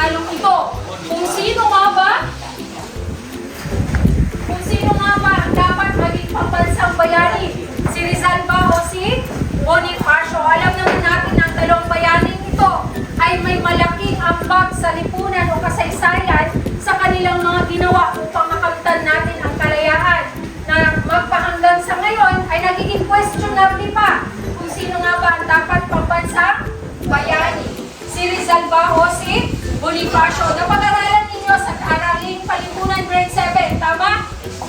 pagtatalong ito. Kung sino nga ba kung sino nga ba ang dapat maging pambansang bayani? Si Rizal ba o si Bonifacio? Alam naman natin na ang dalawang bayaning ito ay may malaking ambag sa lipunan o kasaysayan sa kanilang mga ginawa upang makamtan natin ang kalayaan na magpahanggang sa ngayon ay nagiging questionable pa kung sino nga ba ang dapat pambansang bayani. Si Rizal ba o si Bonifacio? Napag-aralan ninyo sa Araling Palipunan Grade 7, tama?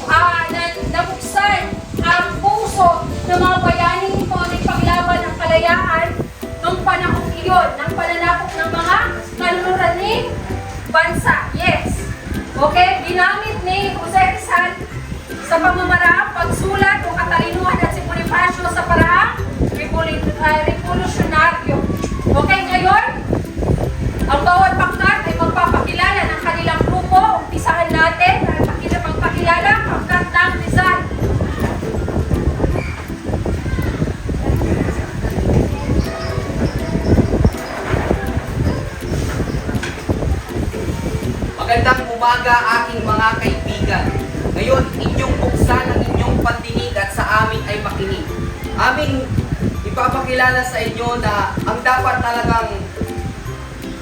Ah, na, nabuksan ang puso ng mga bayaning ito na paglaban ng kalayaan nung panahon iyon, ng pananakop ng mga kaluluraning bansa. Yes. Okay, ginamit ni Jose Rizal sa pamamaraang pagsulat o katalinuhan at si Bonifacio sa paraang revolu- umaga aking mga kaibigan. Ngayon, inyong buksan ang inyong pandinig at sa amin ay makinig. Aming ipapakilala sa inyo na ang dapat talagang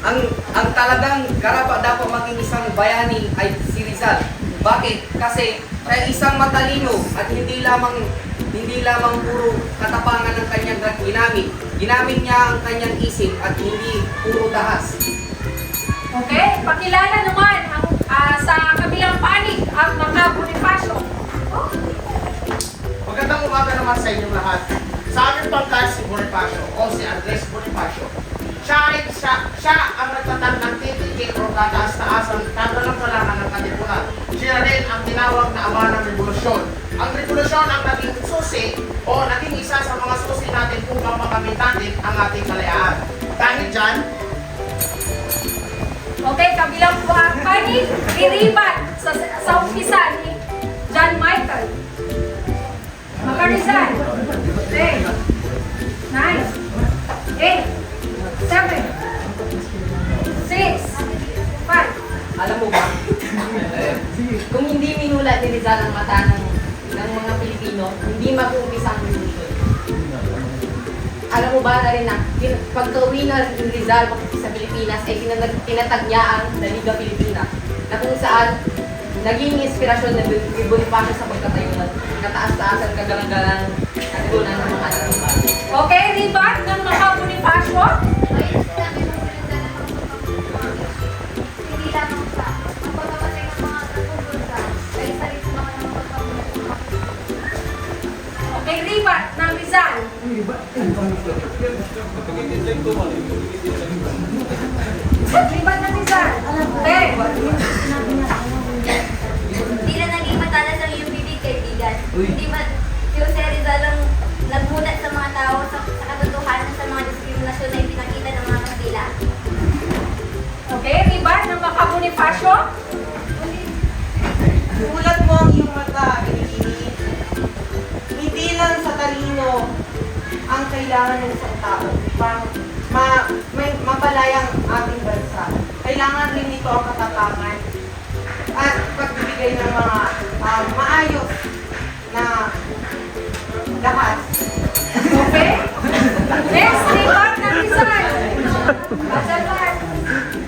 ang ang talagang karapat dapat maging isang bayani ay si Rizal. Bakit? Kasi ay isang matalino at hindi lamang hindi lamang puro katapangan ng kanyang ginamit. Ginamit niya ang kanyang isip at hindi puro dahas. Okay, pakilala naman ang, ah, sa kabilang panig ang mga Bonifacio. Oh, Magandang umaga naman sa inyong lahat. Sa aming pangkat si Bonifacio o si Andres Bonifacio. Siya ay siya, siya ang nagtatag ng titikik o kataas-taasan kagalang-galangan ng katipunan. Siya rin ang tinawag na ama ng revolusyon. Ang revolusyon ang naging susi o naging isa sa mga susi natin po ang panig, iriban sa, sa umpisa ni John Michael. Rizal. Okay. Nine. Eight. Seven. Six. Five. Alam mo ba? Kung hindi minulat ni Rizal ang mata ng, ng mga Pilipino, hindi mag-uumpisa ang. Alam mo ba na rin na pagka-uwi ni Rizal sa Pilipinas ay tinatag, tinatag niya ang Daliga Pilipina na kung saan naging inspirasyon ni Bonifacio sa pagkatayo ng kataas-taasan kagalang-galang at gunan ng mga Rizal. Riban ng Rizal. Okay. Hindi na naging matalas ang iyong bibig, kaibigan. Hindi ba si Jose Rizal ang nagmulat sa mga tao sa, sa katotohanan sa mga diskriminasyon na ipinakita ng mga Kastila. Okay, riban ng mga Bonifacio. Mulat mo ang iyong kailangan ng isang tao upang ma, may, mapalayang ating bansa. Kailangan rin nito ang katatagan at pagbibigay ng mga ah, maayos na lahat. Okay? Next, riban ng Rizal. Basalan.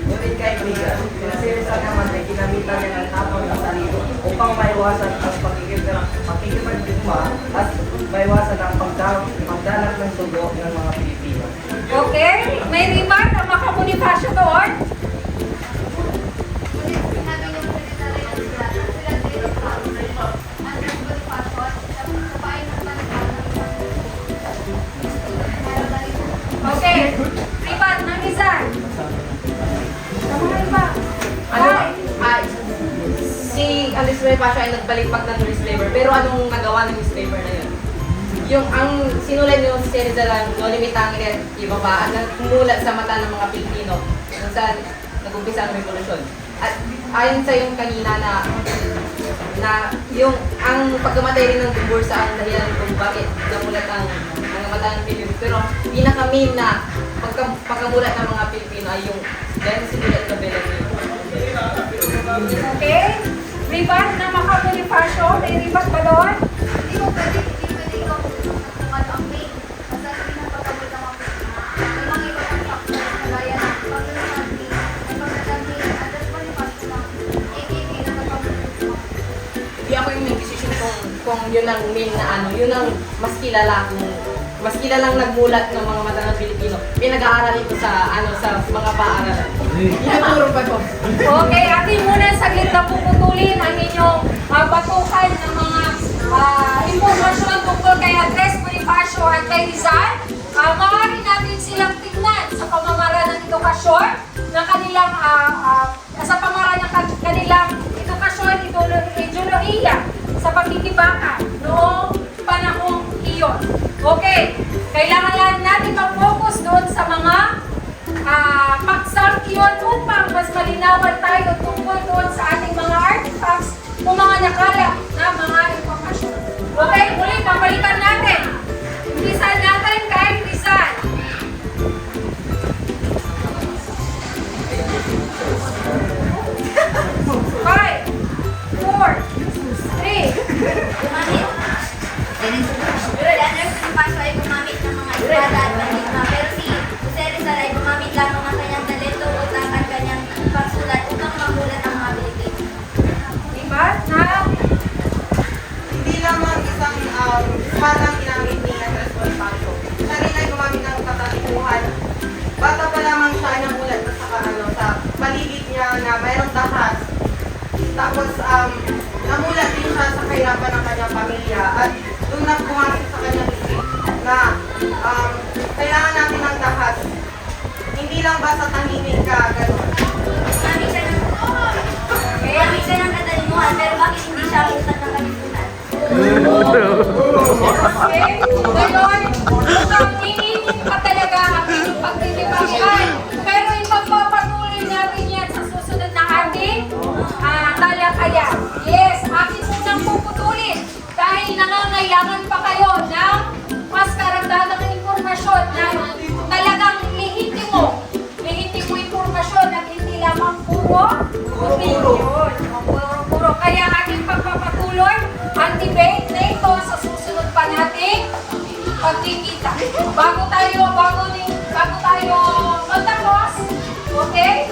Ngunit kaibigan, si Rizal naman ay ginamitan niya ng tapang ng sarili upang maiwasan ang pakikipagdigma at maiwasan ang pagda- pagdanak ng sugo ng mga Pilipino. Okay? May riban ng mga Bonifacio doon. Ang ang ang. Ang. Okay. Riban ng Rizal. Tama na iba. Ano? Ay. Si Alice Bonifacio ay nagbaliktad ng newspaper. Pero anong nagawa ng newspaper na yun? Yung ang sinulat yung si Rizal ang no limitang ibaba ang nagmulat sa mata ng mga Pilipino kung saan nag-umpisa ang revolusyon. At ayon sa yung kanina na na yung ang pagkamatay rin ng Bursa ang dahilan kung bakit namulat ang mga mata ng Pilipino. Pero pinaka-main na pagka, pagkamulat ng mga Pilipino ay yung dahil sinulat na Bella Okay? Ribat na makabonifasyo? May ribat ba decision kung, kung yun ang main na ano, yun ang mas kilala kung mas kilalang nagmulat ng mga mata ng Pilipino. Pinag-aaral ito sa ano sa mga paaralan. Tinuturo pa ko. Okay, atin muna saglit na puputulin ang inyong uh, batukan ng mga ah, impormasyon tungkol kay Andres Bonifacio at kay Rizal. Uh, maaari natin silang tingnan sa pamamaraan ng edukasyon ng kanilang ah, ah, sa pamamaraan sa pagtitibakan noong panahong iyon. Okay, kailangan lang natin mag-focus doon sa mga ah paksang iyon upang mas malinawan tayo tungkol doon sa ating mga artifacts Tapos um, namulat din siya sa kahirapan ng kanyang pamilya at doon na pumasok sa kanyang isip na um, kailangan natin ng dahas. Hindi lang basta tahimik ka, gano'n. Gumamit siya ng Gumamit siya ng katalimuhan, pero bakit hindi siya utak ng kalipunan? Okay? Mukhang puro opinion. Puro-puro. Kaya ating pagpapatuloy ang debate na ito sa susunod pa nating pagkikita. Bago tayo, bago, ni, bago tayo magtapos, okay?